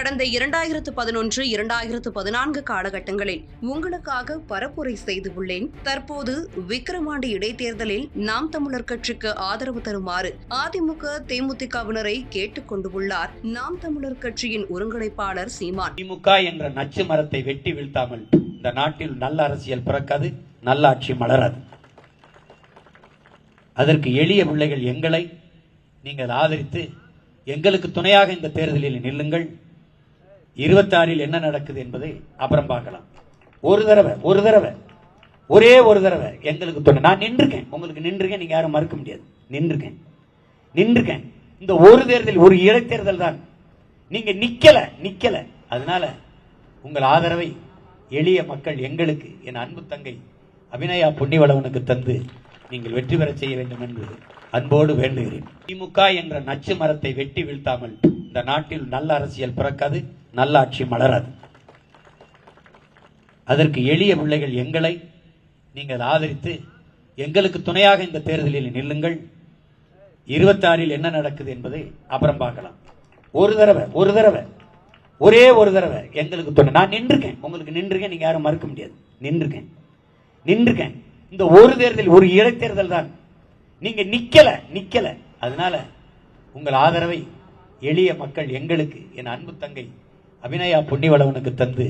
கடந்த இரண்டாயிரத்து பதினொன்று இரண்டாயிரத்து பதினான்கு காலகட்டங்களில் உங்களுக்காக பரப்புரை செய்து உள்ளேன். தற்போது விக்கிரவாண்டி இடைத்தேர்தலில் நாம் தமிழர் கட்சிக்கு ஆதரவு தருமாறு அதிமுக தேமுதிகவினரை கேட்டுக் கொண்டுள்ளார் நாம் தமிழர் கட்சியின் ஒருங்கிணைப்பாளர் சீமான். திமுக என்ற நச்சு மரத்தை வெட்டி வீழ்த்தாமல் இந்த நாட்டில் நல்ல அரசியல் பிறக்காது நல்ல ஆட்சி மலராது. அதற்கு எளிய பிள்ளைகள் எங்களை நீங்கள் ஆதரித்து எங்களுக்கு துணையாக இந்த தேர்தலில் நில்லுங்கள். இருபத்தாறில் என்ன நடக்குது என்பதை அப்புறம் பார்க்கலாம். ஒரு தடவை ஒரு தடவை. ஒரே ஒரு தடவை எங்களுக்கு துணை நான் நின்றுருக்கேன் உங்களுக்கு நின்றுருக்கேன் நீங்கள் யாரும் மறுக்க முடியாது. நின்றுருக்கேன் நின்றுக்கேன். இந்த ஒரு தேர்தல் ஒரு இடைத்தேர்தல் தான். நீங்கள் நிற்கலை நிற்கலை அதனால உங்கள் ஆதரவை எளிய மக்கள் எங்களுக்கு என் அன்பு தங்கை அபிநயா பொன்னிவளவனுக்கு தந்து நீங்கள் வெற்றி பெறச் செய்ய வேண்டும் என்று அன்போடு வேண்டுகிறேன். திமுக என்ற நச்சு மரத்தை வெட்டி வீழ்த்தாமல் இந்த நாட்டில் நல்ல அரசியல் பிறக்காது. நல்லாட்சி மலராது. அதற்கு எளிய பிள்ளைகள் எங்களை நீங்கள் ஆதரித்து எங்களுக்கு துணையாக இந்த தேர்தலில் நில்லுங்கள். இருபத்தாறில் என்ன நடக்குது என்பதை அப்புறம் பார்க்கலாம். ஒரு தடவை ஒரு தடவை ஒரே ஒரு தடவை எங்களுக்கு துணை நான் நின்றுருக்கேன். உங்களுக்கு நின்றுருக்கேன். நீங்க யாரும் மறுக்க முடியாது. நின்றுருக்கேன். நின்றுருக்கேன். இந்த ஒரு தேர்தல் ஒரு இடைத்தேர்தல் தான். நீங்க நிக்கல நிக்கல. அதனால உங்கள் ஆதரவை எளிய மக்கள் எங்களுக்கு என் அன்பு தங்கை அபிநயா புண்ணிவளவனுக்கு தந்து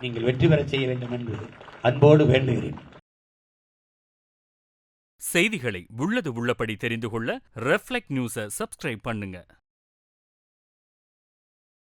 நீங்கள் வெற்றி பெறச் செய்ய வேண்டும் என்று அன்போடு வேண்டுகிறேன். செய்திகளை உள்ளது உள்ளபடி தெரிந்து கொள்ள ரெஃப்ளெக்ட் நியூஸை சப்ஸ்கிரைப் பண்ணுங்க.